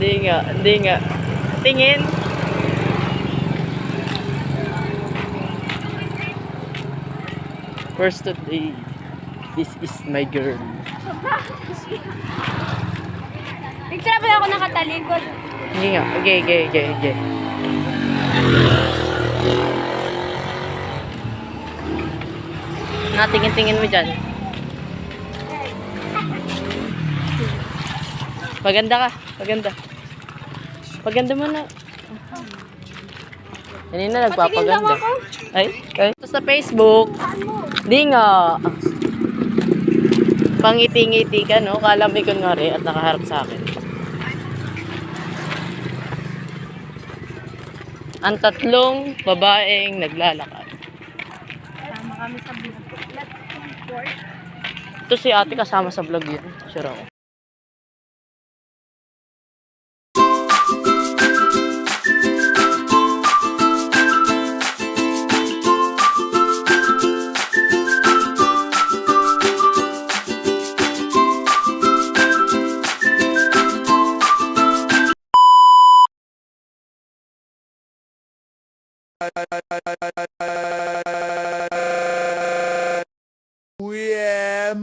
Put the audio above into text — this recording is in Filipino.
Hindi nga, hindi nga. Tingin. First today. This is my girl. Picture pa ako nakatalikod. Hindi nga. Okay, okay, okay, okay. Natingin-tingin mo dyan. Paganda ka. Paganda. Paganda mo na. Kanina nagpapaganda. Ay, ay. Ito sa Facebook. Di nga. Pangiti-ngiti ka, no? Kala mo kunwari at nakaharap sa akin. Ang tatlong babaeng naglalakad. Tama kami sa vlog. Ito si ate kasama sa vlog yun. Sure ako. We are